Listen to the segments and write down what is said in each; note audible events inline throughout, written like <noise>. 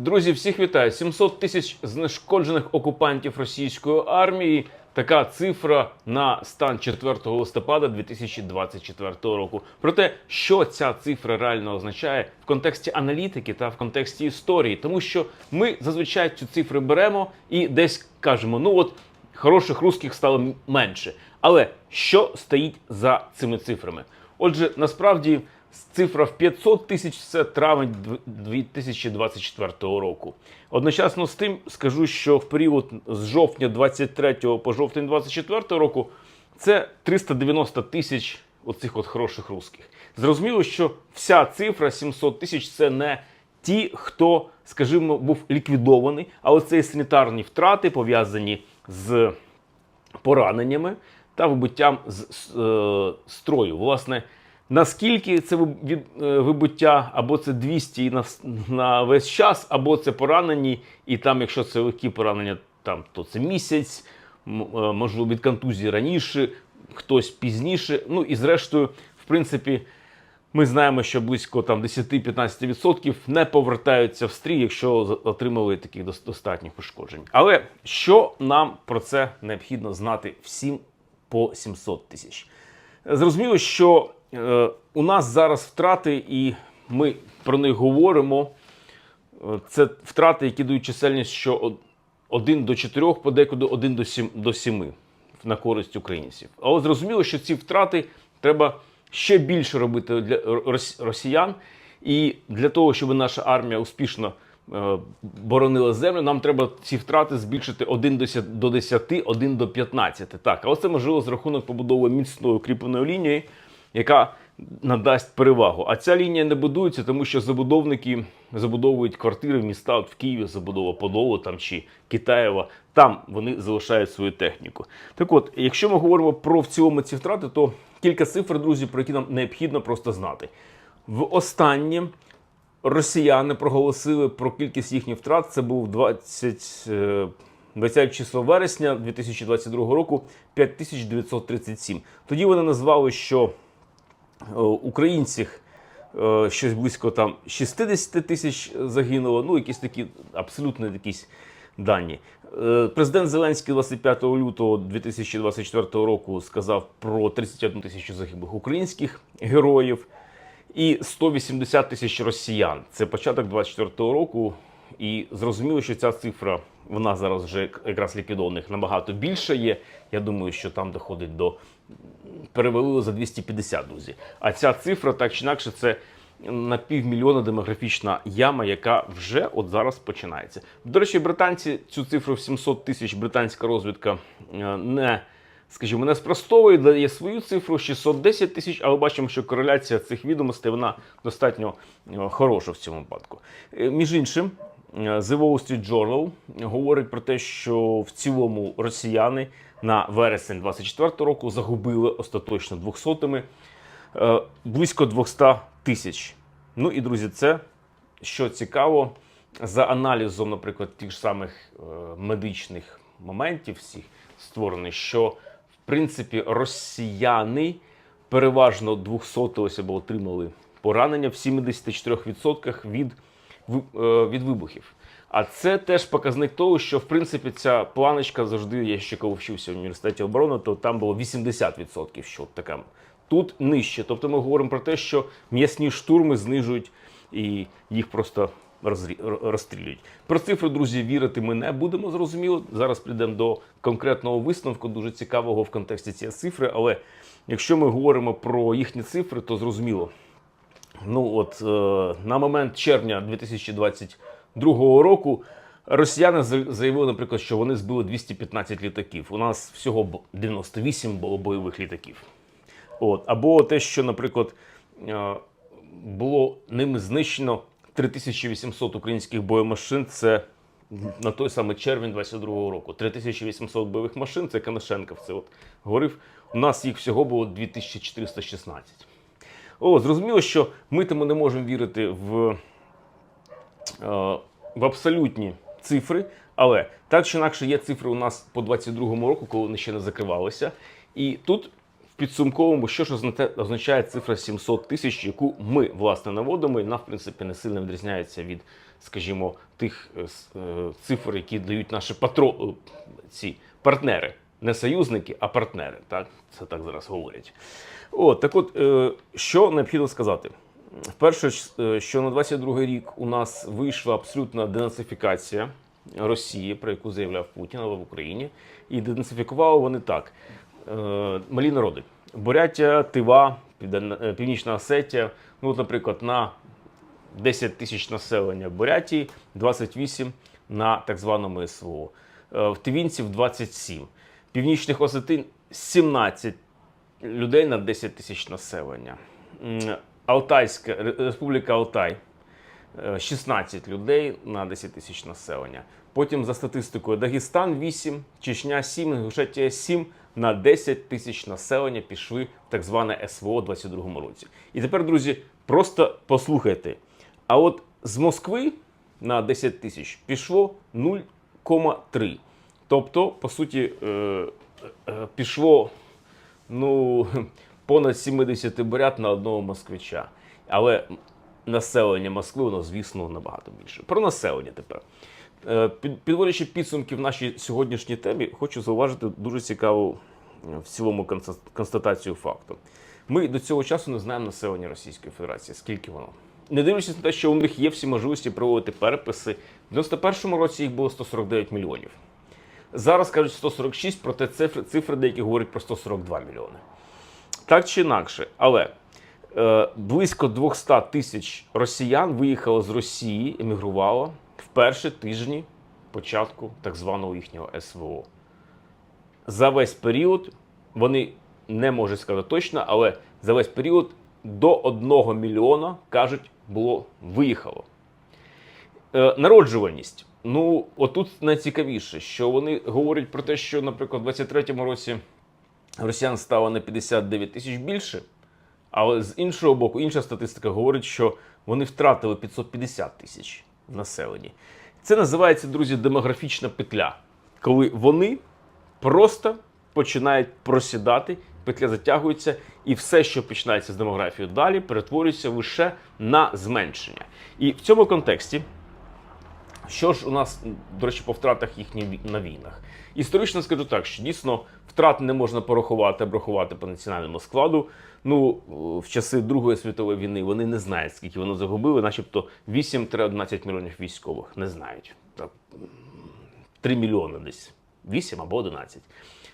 Друзі, всіх вітаю! 700 тисяч знешкоджених окупантів російської армії. Така цифра на стан 4 листопада 2024 року. Про те, що ця цифра реально означає в контексті аналітики та в контексті історії, тому що ми зазвичай цю цифру беремо і десь кажемо: ну от хороших русських стало менше. Але що стоїть за цими цифрами? Отже, насправді цифра в 500 тисяч це травень 2024 року. Одночасно з тим скажу, що в період з жовтня 23 по жовтень 24 року це 390 тисяч оцих от хороших русських. Зрозуміло, що вся цифра 700 тисяч це не ті, хто, скажімо, був ліквідований, але це і санітарні втрати пов'язані з пораненнями та вибуттям з е, строю. Власне, наскільки це е, вибуття, або це 200 на, на весь час, або це поранені, і там, якщо це легкі поранення, там, то це місяць, е, можливо, від контузії раніше, хтось пізніше. Ну і зрештою, в принципі. Ми знаємо, що близько там 10-15% не повертаються в стрій, якщо отримали таких достатніх пошкоджень. Але що нам про це необхідно знати всім по 700 тисяч? Зрозуміло, що у нас зараз втрати, і ми про них говоримо. Е, Це втрати, які дають чисельність, що 1 до 4, подекуди 1 до 7, до 7 на користь українців. Але зрозуміло, що ці втрати треба ще більше робити для рос- росіян. І для того, щоб наша армія успішно е, боронила землю, нам треба ці втрати збільшити 1 до 10 до 10, 1 до 15. Так, але це можливо з рахунок побудови міцної укріпленої лінії, яка надасть перевагу. А ця лінія не будується, тому що забудовники забудовують квартири в міста, от в Києві забудова Подолу там чи Китаєва. Там вони залишають свою техніку. Так от, якщо ми говоримо про в цілому ці втрати, то кілька цифр, друзі, про які нам необхідно просто знати. В останнє росіяни проголосили про кількість їхніх втрат. Це був 20, е, 20 число вересня 2022 року 5937. Тоді вони назвали, що е, українців е, щось близько там 60 тисяч загинуло. Ну, якісь такі абсолютно якісь дані. Е, Президент Зеленський 25 лютого 2024 року сказав про 31 тисячу загиблих українських героїв і 180 тисяч росіян. Це початок 24 року. І зрозуміло, що ця цифра вона зараз вже якраз ліквідованих набагато більше є. Я думаю, що там доходить до перевалило за 250, друзі. А ця цифра, так чи інакше, це на півмільйона демографічна яма, яка вже от зараз починається. До речі, британці цю цифру в 700 тисяч британська розвідка е, не. Скажімо, не спростовує, дає свою цифру 610 тисяч, але бачимо, що кореляція цих відомостей вона достатньо е, хороша в цьому випадку. Е, Між іншим, The Wall Street Journal говорить про те, що в цілому росіяни на вересень 24 року загубили остаточно 200-ми е, близько 200 тисяч. Ну і друзі, це що цікаво, за аналізом, наприклад, тих ж самих е, медичних моментів, всіх створених, що в принципі росіяни переважно 200 ось або отримали поранення в 74% від, е, від вибухів. А це теж показник того, що в принципі ця планочка завжди, я ще коли вчився в університеті оборони, то там було 80%, що от така. Тут нижче. Тобто ми говоримо про те, що м'ясні штурми знижують і їх просто розстрілюють. Про цифри, друзі, вірити ми не будемо, зрозуміло. Зараз прийдемо до конкретного висновку, дуже цікавого в контексті цієї цифри. Але якщо ми говоримо про їхні цифри, то зрозуміло. Ну от е, на момент червня 2022 року росіяни заявили, наприклад, що вони збили 215 літаків. У нас всього 98 було бойових літаків. От. Або те, що, наприклад, е, було ними знищено 3800 українських боємашин. Це на той самий червень 22-го року. 3800 бойових машин, це Канашенков. Це от говорив. У нас їх всього було 2416. О, зрозуміло, що ми тому не можемо вірити в, е, в абсолютні цифри, але так чи інакше є цифри у нас по 22-му року, коли вони ще не закривалися. І тут, в підсумковому, що ж озна- означає цифра 700 тисяч, яку ми власне наводимо, і вона в принципі не сильно відрізняється від, скажімо, тих е, е, цифр, які дають наші патро... ці партнери. Не союзники, а партнери. Так? Це так зараз говорять. От, так от, е, що необхідно сказати? Вперше, що на 22 рік у нас вийшла абсолютна денацифікація Росії, про яку заявляв Путін, але в Україні. І денацифікували вони так: е, малі народи. Бурятія, Тива, е, Північна Осетія. Ну, от, наприклад, на 10 тисяч населення Бурятії, 28 на так званому СВО. В Тивінців 27. Північних Осетин 17 людей на 10 тисяч населення. Алтайська Республіка Алтай е, 16 людей на 10 тисяч населення. Потім за статистикою Дагестан 8, Чечня 7, Інгушетія 7 на 10 тисяч населення пішли в так зване СВО у 22 році. І тепер, друзі, просто послухайте. А от з Москви на 10 тисяч пішло 0,3. Тобто, по суті, е, е, пішло ну, понад 70 бурят на одного москвича. Але населення Москви, воно, звісно, набагато більше. Про населення тепер. Е, Підводячи підсумки в нашій сьогоднішній темі, хочу зауважити дуже цікаву в цілому констатацію факту. Ми до цього часу не знаємо населення Російської Федерації, скільки воно. Не дивлячись на те, що у них є всі можливості проводити переписи, в 91-му році їх було 149 мільйонів. Зараз кажуть 146, проте цифри, цифри деякі говорять про 142 мільйони. Так чи інакше, але е, близько 200 тисяч росіян виїхало з Росії, емігрувало в перші тижні початку так званого їхнього СВО. За весь період вони не можуть сказати точно, але за весь період до 1 мільйона, кажуть, було виїхало. Е, народжуваність. Ну, отут найцікавіше, що вони говорять про те, що, наприклад, в 23-му році росіян стало на 59 тисяч більше, але з іншого боку, інша статистика говорить, що вони втратили 550 тисяч в населенні. Це називається, друзі, демографічна петля, коли вони просто починають просідати, петля затягується, і все, що починається з демографією далі, перетворюється лише на зменшення. І в цьому контексті що ж у нас, до речі, по втратах їхніх на війнах? Історично скажу так, що дійсно втрат не можна порахувати, обрахувати по національному складу. Ну, в часи Другої світової війни вони не знають, скільки вони загубили, начебто 8-11 мільйонів військових. Не знають. 3 мільйони десь. 8 або 11.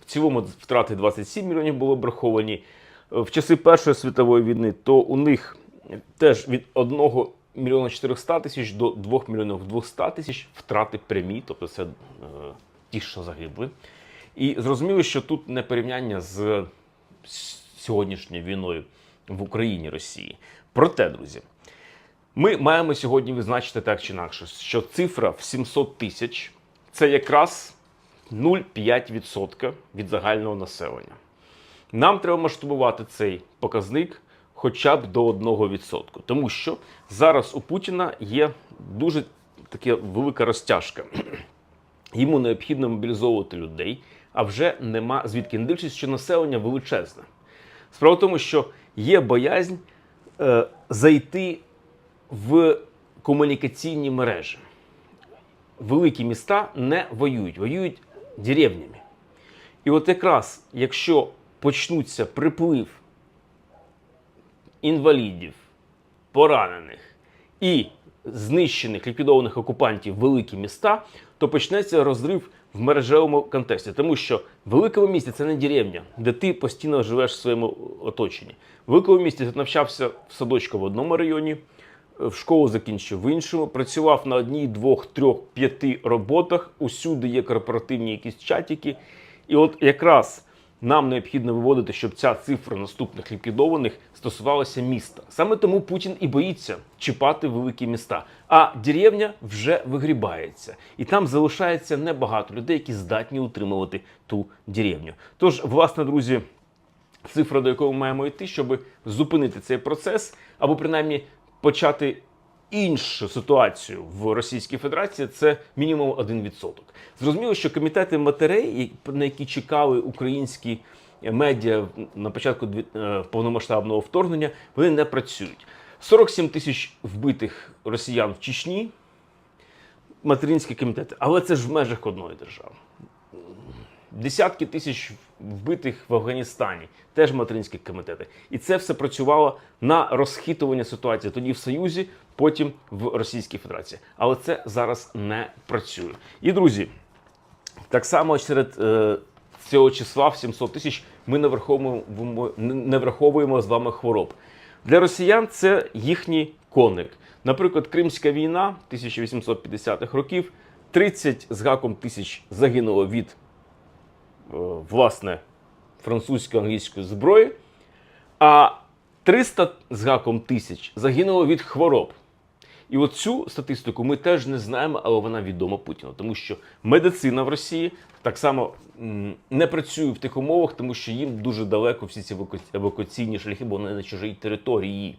В цілому втрати 27 мільйонів були обраховані. В часи Першої світової війни, то у них теж від 1 мільйона 400 тисяч до 2 мільйонів 200 тисяч втрати прямі, тобто це е, ті, що загибли. І зрозуміло, що тут не порівняння з сьогоднішньою війною в Україні Росії. Проте, друзі, ми маємо сьогодні визначити так чи інакше, що цифра в 700 тисяч це якраз 0,5% від загального населення. Нам треба масштабувати цей показник хоча б до 1%. Тому що зараз у Путіна є дуже така велика розтяжка. <clears throat> Йому необхідно мобілізовувати людей, а вже нема звідки не дивлячись, що населення величезне. Справа в тому, що є боязнь е, зайти в комунікаційні мережі. Великі міста не воюють, воюють деревнями. І от якраз, якщо почнуться приплив інвалідів, поранених і знищених ліквідованих окупантів великі міста, то почнеться розрив в мережевому контексті. Тому що в великому місті це не деревня, де ти постійно живеш в своєму оточенні. В великому місті ти навчався в садочку в одному районі, в школу закінчив в іншому, працював на одній, двох, трьох, п'яти роботах. Усюди є корпоративні якісь чатики. І от якраз нам необхідно виводити, щоб ця цифра наступних ліквідованих стосувалася міста. Саме тому Путін і боїться чіпати великі міста. А деревня вже вигрібається, і там залишається небагато людей, які здатні утримувати ту деревню. Тож, власне, друзі, цифра, до якої ми маємо йти, щоб зупинити цей процес, або принаймні почати іншу ситуацію в Російській Федерації, це мінімум 1%. Зрозуміло, що комітети матерей, на які чекали українські медіа на початку е, повномасштабного вторгнення, вони не працюють. 47 тисяч вбитих росіян в Чечні, материнські комітети, але це ж в межах одної держави. Десятки тисяч вбитих в Афганістані, теж материнські комітети. І це все працювало на розхитування ситуації тоді в Союзі, потім в Російській Федерації. Але це зараз не працює. І друзі, так само серед е, цього числа в 700 тисяч ми не враховуємо, не враховуємо з вами хвороб. Для росіян це їхній коник. Наприклад, Кримська війна 1850-х років, 30 з гаком тисяч загинуло від е, власне французької англійської зброї, а 300 з гаком тисяч загинуло від хвороб. І от цю статистику ми теж не знаємо, але вона відома Путіну, тому що медицина в Росії так само не працює в тих умовах, тому що їм дуже далеко всі ці еваку- евакуаційні шляхи, бо вони на чужій території.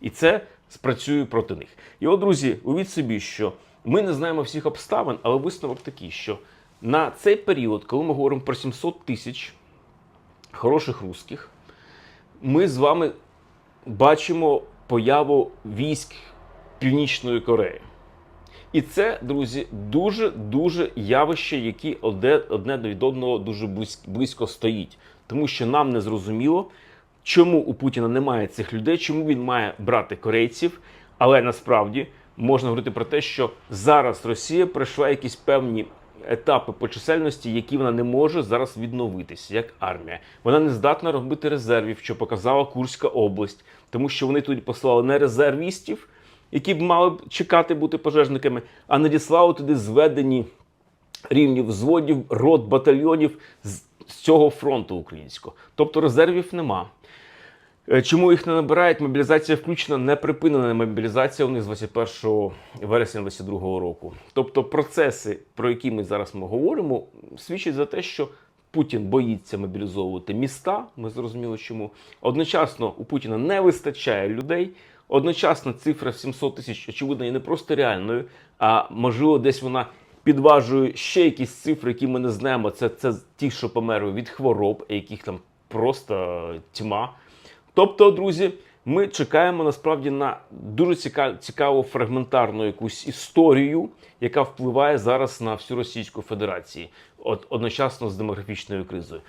І це спрацює проти них. І от, друзі, уявіть собі, що ми не знаємо всіх обставин, але висновок такий, що на цей період, коли ми говоримо про 700 тисяч хороших русських, ми з вами бачимо появу військ Північної Кореї. І це, друзі, дуже дуже явище, які одне, від одного дуже близь- близько стоїть. Тому що нам не зрозуміло, чому у Путіна немає цих людей, чому він має брати корейців. Але насправді можна говорити про те, що зараз Росія пройшла якісь певні етапи по чисельності, які вона не може зараз відновитися, як армія. Вона не здатна робити резервів, що показала Курська область, тому що вони туди послали не резервістів, які б мали б чекати бути пожежниками, а надіслали туди зведені рівні взводів, рот, батальйонів з, з цього фронту українського. Тобто резервів нема. Е, Чому їх не набирають? Мобілізація включена, не припинена мобілізація у них з 21 вересня 2022 року. Тобто процеси, про які ми зараз ми говоримо, свідчать за те, що Путін боїться мобілізовувати міста. Ми зрозуміли, чому. Одночасно у Путіна не вистачає людей. Одночасно цифра в 700 тисяч, очевидно, є не просто реальною, а можливо, десь вона підважує ще якісь цифри, які ми не знаємо. Це, це ті, що померли від хвороб, яких там просто тьма. Тобто, друзі, ми чекаємо насправді на дуже ціка- цікаву фрагментарну якусь історію, яка впливає зараз на всю Російську Федерацію, от одночасно з демографічною кризою.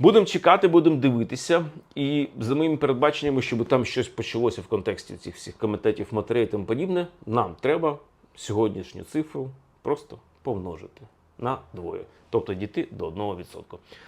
Будемо чекати, будемо дивитися. І за моїми передбаченнями, щоб там щось почалося в контексті цих всіх комітетів, матерей і тому подібне, нам треба сьогоднішню цифру просто помножити на двоє, тобто дійти до 1%.